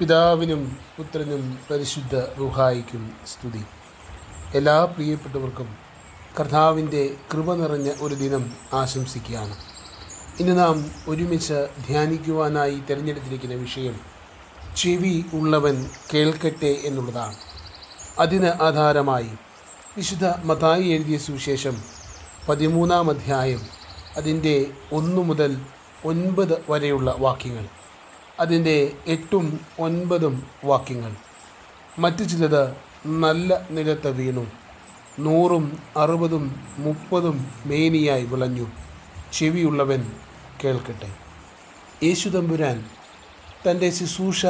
പിതാവിനും പുത്രനും പരിശുദ്ധ റുഹായിക്കും സ്തുതി. എല്ലാ പ്രിയപ്പെട്ടവർക്കും കർത്താവിന്റെ കൃപ നിറഞ്ഞ ഒരു ദിനം ആശംസിക്കുകയാണ്. ഇന്ന് നാം ഒരുമിച്ച് ധ്യാനിക്കുവാനായി തിരഞ്ഞെടുത്തിരിക്കുന്ന വിഷയം ചെവി ഉള്ളവൻ കേൾക്കട്ടെ എന്നുള്ളതാണ്. അതിന് ആധാരമായി വിശുദ്ധ മതായി എഴുതിയ സുവിശേഷം പതിമൂന്നാം അധ്യായം അതിന്റെ ഒന്ന് മുതൽ ഒൻപത് വരെയുള്ള വാക്യങ്ങൾ. അതിന്റെ എട്ടും ഒൻപതും വാക്യങ്ങൾ. മറ്റു ചിലത് നല്ല നിലത്ത് വീണു. നൂറും അറുപതും മുപ്പതും മേനിയായി വിളഞ്ഞു. ചെവിയുള്ളവൻ കേൾക്കട്ടെ. യേശുതമ്പുരാൻ തന്റെ ശുശ്രൂഷ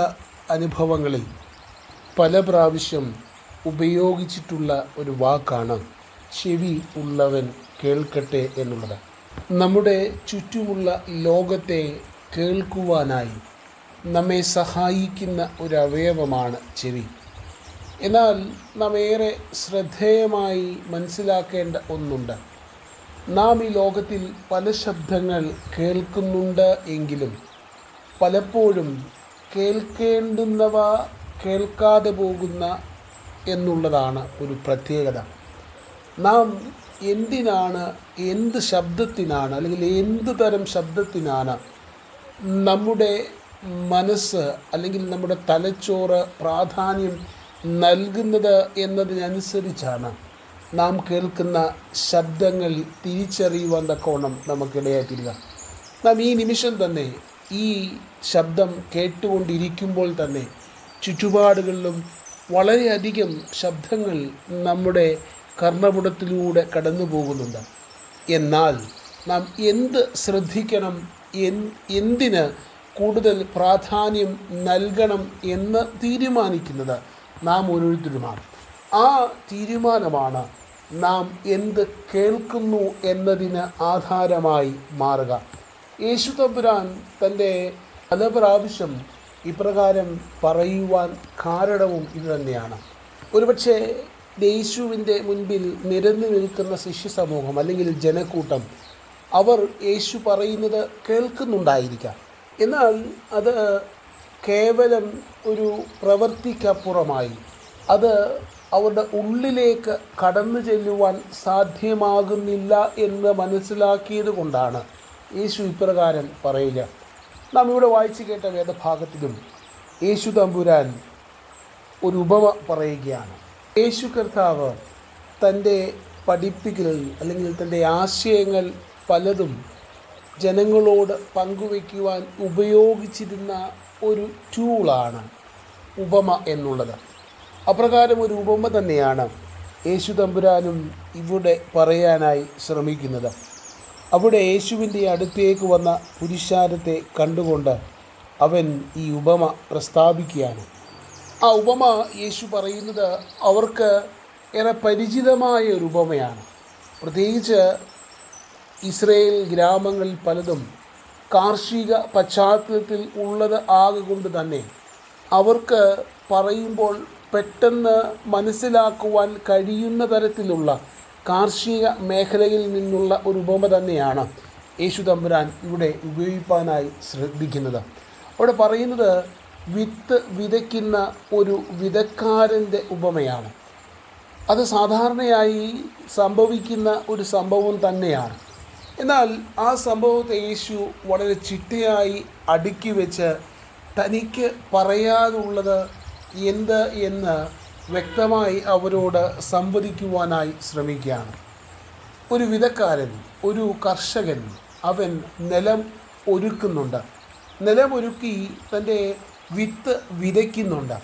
അനുഭവങ്ങളിൽ പല പ്രാവശ്യം ഉപയോഗിച്ചിട്ടുള്ള ഒരു വാക്കാണ് ചെവി ഉള്ളവൻ കേൾക്കട്ടെ എന്നുള്ളത്. നമ്മുടെ ചുറ്റുമുള്ള ലോകത്തെ കേൾക്കുവാനായി നമ്മെ സഹായിക്കുന്ന ഒരു അവയവമാണ് ചെവി. എന്നാൽ നാം ഏറെ ശ്രദ്ധേയമായി മനസ്സിലാക്കേണ്ട ഒന്നുണ്ട്. നാം ഈ ലോകത്തിൽ പല ശബ്ദങ്ങൾ കേൾക്കുന്നുണ്ട് എങ്കിലും പലപ്പോഴും കേൾക്കേണ്ടുന്നവ കേൾക്കാതെ പോകുന്ന എന്നുള്ളതാണ് ഒരു പ്രത്യേകത. നാം എന്തിനാണ് എന്ത് ശബ്ദത്തിനാണ് അല്ലെങ്കിൽ എന്ത് തരം ശബ്ദത്തിനാണ് നമ്മുടെ മനസ്സ് അല്ലെങ്കിൽ നമ്മുടെ തലച്ചോറ് പ്രാധാന്യം നൽകുന്നത് എന്നതിനനുസരിച്ചാണ് നാം കേൾക്കുന്ന ശബ്ദങ്ങൾ തിരിച്ചറിയുവാൻ തക്കവണ്ണം നമുക്കിടയായിത്തീരുക നാം ഈ നിമിഷം തന്നെ ഈ ശബ്ദം കേട്ടുകൊണ്ടിരിക്കുമ്പോൾ തന്നെ ചുറ്റുപാടുകളിലും വളരെയധികം ശബ്ദങ്ങൾ നമ്മുടെ കർണപുടത്തിലൂടെ കടന്നു പോകുന്നുണ്ട് എന്നാൽ നാം എന്ത് ശ്രദ്ധിക്കണം? എന്തിന് കൂടുതൽ പ്രാധാന്യം നൽകണം എന്ന് തീരുമാനിക്കുന്നത് നാം ഓരോരുത്തരുമാണ്. ആ തീരുമാനമാണ് നാം എന്ത് കേൾക്കുന്നു എന്നതിന് ആധാരമായി മാറുക. യേശു തമ്പുരാൻ തന്റെ പല പ്രാവശ്യം ഇപ്രകാരം പറയുവാൻ കാരണവും ഇത് തന്നെയാണ്. ഒരുപക്ഷെ യേശുവിന്റെ മുൻപിൽ നിരന്നു നിൽക്കുന്ന ശിഷ്യ സമൂഹം അല്ലെങ്കിൽ ജനക്കൂട്ടം അവർ യേശു പറയുന്നത് കേൾക്കുന്നുണ്ടായിരിക്കാം. എന്നാൽ അത് കേവലം ഒരു പ്രവൃത്തിക്കപ്പുറമായി അത് അവരുടെ ഉള്ളിലേക്ക് കടന്നു ചെല്ലുവാൻ സാധ്യമാകുന്നില്ല എന്ന് മനസ്സിലാക്കിയത് കൊണ്ടാണ് യേശു ഇപ്രകാരം പറയുക. നാം ഇവിടെ വായിച്ചു കേട്ട വേദഭാഗത്തിലും യേശു തമ്പുരാൻ ഒരു ഉപമ പറയുകയാണ്. യേശു കർത്താവ് തന്റെ പഠിപ്പിക്കൽ അല്ലെങ്കിൽ തന്റെ ആശയങ്ങൾ പലതും ജനങ്ങളോട് പങ്കുവയ്ക്കുവാൻ ഉപയോഗിച്ചിരുന്ന ഒരു ടൂളാണ് ഉപമ എന്നുള്ളത്. അപ്രകാരം ഒരു ഉപമ തന്നെയാണ് യേശു തമ്പുരാനും ഇവിടെ പറയാനായി ശ്രമിക്കുന്നത്. അവിടെ യേശുവിന്റെ അടുത്തേക്ക് വന്ന പുരുഷാരത്തെ കണ്ടുകൊണ്ട് അവൻ ഈ ഉപമ പ്രസ്താവിക്കുകയാണ്. ആ ഉപമ യേശു പറയുന്നത് അവർക്ക് ഏറെ പരിചിതമായ ഒരു ഉപമയാണ്. പ്രത്യേകിച്ച് ഇസ്രയേൽ ഗ്രാമങ്ങളിൽ പലതും കാർഷിക പശ്ചാത്തലത്തിൽ ഉള്ളത് ആകൊണ്ട് തന്നെ അവർക്ക് പറയുമ്പോൾ പെട്ടെന്ന് മനസ്സിലാക്കുവാൻ കഴിയുന്ന തരത്തിലുള്ള കാർഷിക മേഖലയിൽ നിന്നുള്ള ഒരു ഉപമ തന്നെയാണ് യേശു തമ്പുരാൻ ഇവിടെ ഉപയോഗിക്കാനായി ശ്രദ്ധിക്കുന്നത്. അവിടെ പറയുന്നത് വിത്ത് വിതയ്ക്കുന്ന ഒരു വിതക്കാരന്റെ ഉപമയാണ്. അത് സാധാരണയായി സംഭവിക്കുന്ന ഒരു സംഭവം തന്നെയാണ്. എന്നാൽ ആ സംഭവത്തെ യേശു വളരെ ചിട്ടയായി അടുക്കി വെച്ച് തനിക്ക് പറയാനുള്ളത് എന്ത് എന്ന് വ്യക്തമായി അവരോട് സംവദിക്കുവാനായി ശ്രമിക്കുകയാണ്. ഒരു വിധക്കാരൻ ഒരു കർഷകൻ അവൻ നിലം ഒരുക്കുന്നുണ്ട്. നിലമൊരുക്കി തന്റെ വിത്ത് വിതയ്ക്കുന്നുണ്ട്.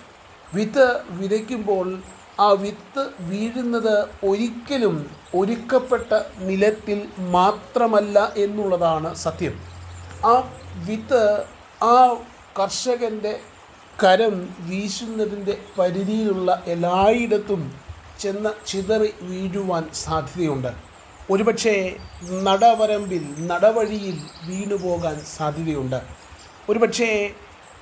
വിത്ത് വിതയ്ക്കുമ്പോൾ ആ വിത്ത് വീഴുന്നത് ഒരിക്കലും ഒരുക്കപ്പെട്ട നിലത്തിൽ മാത്രമല്ല എന്നുള്ളതാണ് സത്യം. ആ വിത്ത് ആ കർഷകന്റെ കരം വീശുന്നതിന്റെ പരിധിയിലുള്ള എല്ലായിടത്തും ചെന്ന് ചിതറി വീഴുവാൻ സാധ്യതയുണ്ട്. ഒരുപക്ഷെ നടവരമ്പിൽ നടവഴിയിൽ വീണുപോകാൻ സാധ്യതയുണ്ട്. ഒരുപക്ഷെ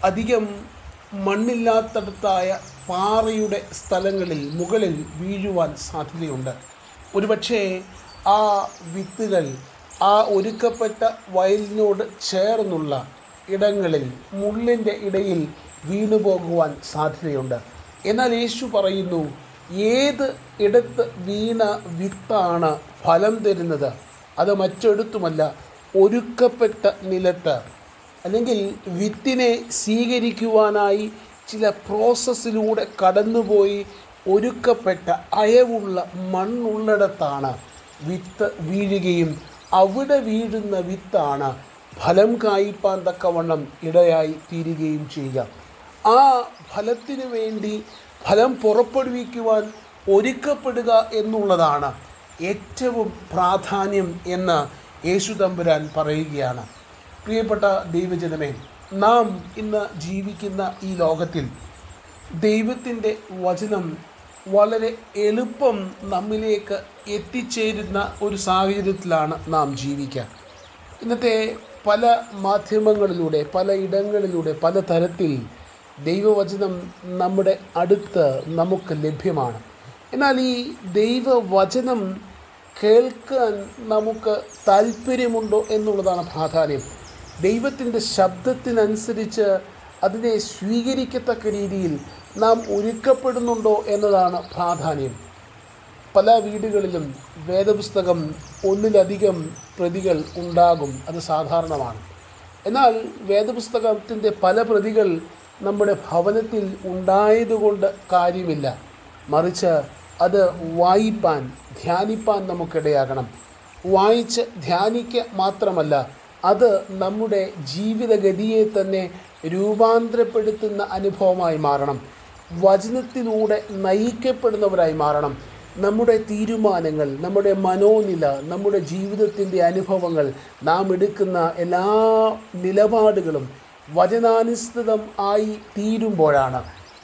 അധികം മണ്ണില്ലാത്തടത്തായ പാറയുടെ സ്ഥലങ്ങളിൽ മുകളിൽ വീഴുവാൻ സാധ്യതയുണ്ട്. ഒരുപക്ഷെ ആ വിത്തുകൾ ആ ഒരുക്കപ്പെട്ട വയലിനോട് ചേർന്നുള്ള ഇടങ്ങളിൽ മുള്ളിന്റെ ഇടയിൽ വീണു പോകുവാൻ സാധ്യതയുണ്ട്. എന്നാൽ യേശു പറയുന്നു ഏത് ഇടത്ത് വീണ വിത്താണ് ഫലം തരുന്നത്? അത് മറ്റെടുത്തുമല്ല ഒരുക്കപ്പെട്ട നിലത്ത്. അല്ലെങ്കിൽ വിത്തിനെ സ്വീകരിക്കുവാനായി ചില പ്രോസസ്സിലൂടെ കടന്നുപോയി ഒരുക്കപ്പെട്ട അയവുള്ള മണ്ണുള്ളിടത്താണ് വിത്ത് വീഴുകയും അവിടെ വീഴുന്ന വിത്താണ് ഫലം കായ്പാൻ തക്കവണ്ണം ഇടയായി തീരുകയും ചെയ്യുക. ആ ഫലത്തിന് വേണ്ടി ഫലം പുറപ്പെടുവിക്കുവാൻ ഒരുക്കപ്പെടുക എന്നുള്ളതാണ് ഏറ്റവും പ്രാധാന്യം എന്ന് യേശു തമ്പുരാൻ പറയുകയാണ്. പ്രിയപ്പെട്ട ദൈവജനമേ നാം ഇന്ന് ജീവിക്കുന്ന ഈ ലോകത്തിൽ ദൈവത്തിന്റെ വചനം വളരെ എളുപ്പം നമ്മിലേക്ക് എത്തിച്ചേരുന്ന ഒരു സാഹചര്യത്തിലാണ് നാം ജീവിക്കുക. ഇന്നത്തെ പല മാധ്യമങ്ങളിലൂടെ പല ഇടങ്ങളിലൂടെ പല തരത്തിൽ ദൈവവചനം നമ്മുടെ അടുത്ത് നമുക്ക് ലഭ്യമാണ്. എന്നാൽ ഈ ദൈവവചനം കേൾക്കാൻ നമുക്ക് താല്പര്യമുണ്ടോ എന്നുള്ളതാണ് പ്രാധാന്യം. ദൈവത്തിന്റെ ശബ്ദത്തിനനുസരിച്ച് അതിനെ സ്വീകരിക്കത്തക്ക രീതിയിൽ നാം ഒരുക്കപ്പെടുന്നുണ്ടോ എന്നതാണ് പ്രാധാന്യം. പല വീടുകളിലും വേദപുസ്തകം ഒന്നിലധികം പ്രതികൾ ഉണ്ടാകും. അത് സാധാരണമാണ്. എന്നാൽ വേദപുസ്തകത്തിന്റെ പല പ്രതികൾ നമ്മുടെ ഭവനത്തിൽ ഉണ്ടായതുകൊണ്ട് കാര്യമില്ല. മറിച്ച് അത് വായിപ്പാൻ ധ്യാനിപ്പാൻ നമുക്കിടയാകണം. വായിച്ച് ധ്യാനിക്കുക മാത്രമല്ല അത് നമ്മുടെ ജീവിതഗതിയെ തന്നെ രൂപാന്തരപ്പെടുത്തുന്ന അനുഭവമായി മാറണം. വചനത്തിലൂടെ നയിക്കപ്പെടുന്നവരായി മാറണം. നമ്മുടെ തീരുമാനങ്ങൾ നമ്മുടെ മനോനില നമ്മുടെ ജീവിതത്തിന്റെ അനുഭവങ്ങൾ നാം എടുക്കുന്ന എല്ലാ നിലപാടുകളും വചനാനുസൃതം ആയി തീരുമ്പോഴാണ്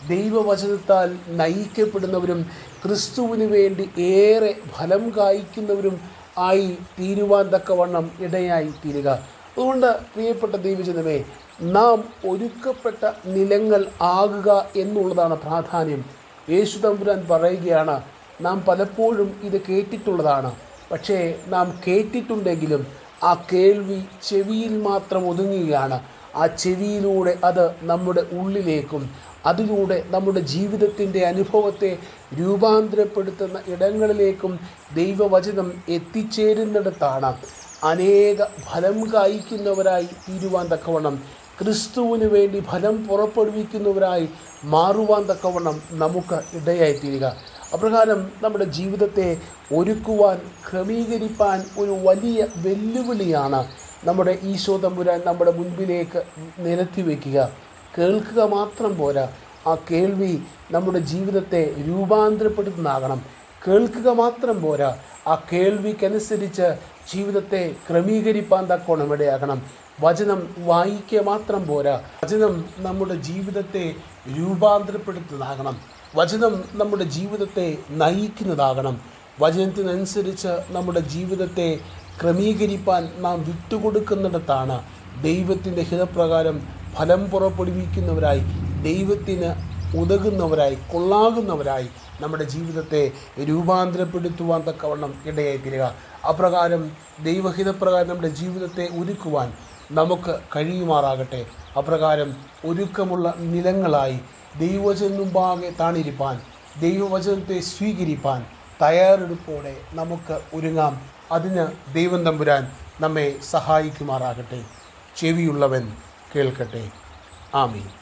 ദൈവവചനത്താൽ നയിക്കപ്പെടുന്നവരും ക്രിസ്തുവിന് വേണ്ടി ഏറെ ഫലം കായ്ക്കുന്നവരും ആയി തീരുവാൻ തക്കവണ്ണം ഇടയായി തീരുക. അതുകൊണ്ട് പ്രിയപ്പെട്ട ദൈവജനമേ നാം ഒരുക്കപ്പെട്ട നിലങ്ങൾ ആകുക എന്നുള്ളതാണ് പ്രാധാന്യം. യേശു തമ്പുരാൻ പറയുകയാണ് നാം പലപ്പോഴും ഇത് കേട്ടിട്ടുള്ളതാണ്. പക്ഷേ നാം കേട്ടിട്ടുണ്ടെങ്കിലും ആ കേൾവി ചെവിയിൽ മാത്രം ഒതുങ്ങുകയാണ്. ആ ചെവിയിലൂടെ അത് നമ്മുടെ ഉള്ളിലേക്കും അതിലൂടെ നമ്മുടെ ജീവിതത്തിന്റെ അനുഭവത്തെ രൂപാന്തരപ്പെടുത്തുന്ന ഇടങ്ങളിലേക്കും ദൈവവചനം എത്തിച്ചേരുന്നിടത്താണ്. അനേക ഫലം കായ്ക്കുന്നവരായി തീരുവാൻ തക്കവണ്ണം ക്രിസ്തുവിന് വേണ്ടി ഫലം പുറപ്പെടുവിക്കുന്നവരായി മാറുവാൻ തക്കവണ്ണം നമുക്ക് ഇടയായിത്തീരുക. അപ്രകാരം നമ്മുടെ ജീവിതത്തെ ഒരുക്കുവാൻ ക്രമീകരിപ്പാൻ ഒരു വലിയ വെല്ലുവിളിയാണ് നമ്മുടെ ഈശോ തമ്പുരാൻ നമ്മുടെ മുൻപിലേക്ക് നിരത്തി വയ്ക്കുക കേൾക്കുക മാത്രം പോരാ. ആ കേൾവി നമ്മുടെ ജീവിതത്തെ രൂപാന്തരപ്പെടുത്തുന്നതാകണം. കേൾക്കുക മാത്രം പോരാ. ആ കേൾവിക്കനുസരിച്ച് ജീവിതത്തെ ക്രമീകരിപ്പാൻ തക്കോണം ഇടയാകണം. വചനം വായിക്കുക മാത്രം പോരാ. വചനം നമ്മുടെ ജീവിതത്തെ രൂപാന്തരപ്പെടുത്തുന്നതാകണം. വചനം നമ്മുടെ ജീവിതത്തെ നയിക്കുന്നതാകണം. വചനത്തിനനുസരിച്ച് നമ്മുടെ ജീവിതത്തെ ക്രമീകരിപ്പാൻ നാം വിട്ടുകൊടുക്കുന്നിടത്താണ് ദൈവത്തിന്റെ ഹിതപ്രകാരം ഫലം പുറപ്പെടുവിക്കുന്നവരായി ദൈവത്തിന് ഉതകുന്നവരായി കൊള്ളാകുന്നവരായി നമ്മുടെ ജീവിതത്തെ രൂപാന്തരപ്പെടുത്തുവാൻ തക്കവണ്ണം ഇടയായി തീരുക അപ്രകാരം ദൈവഹിതപ്രകാരം നമ്മുടെ ജീവിതത്തെ ഒരുക്കുവാൻ നമുക്ക് കഴിയുമാറാകട്ടെ. അപ്രകാരം ഒരുക്കമുള്ള നിലങ്ങളായി ദൈവവചനം മുമ്പാകെ താണിരിപ്പാൻ ദൈവവചനത്തെ സ്വീകരിപ്പാൻ തയ്യാറെടുപ്പോടെ നമുക്ക് ഒരുങ്ങാം. അതിന് ദൈവം തമ്പുരാൻ നമ്മെ സഹായിക്കുമാറാകട്ടെ. ചെവിയുള്ളവൻ കേൾക്കട്ടെ. ആമീൻ.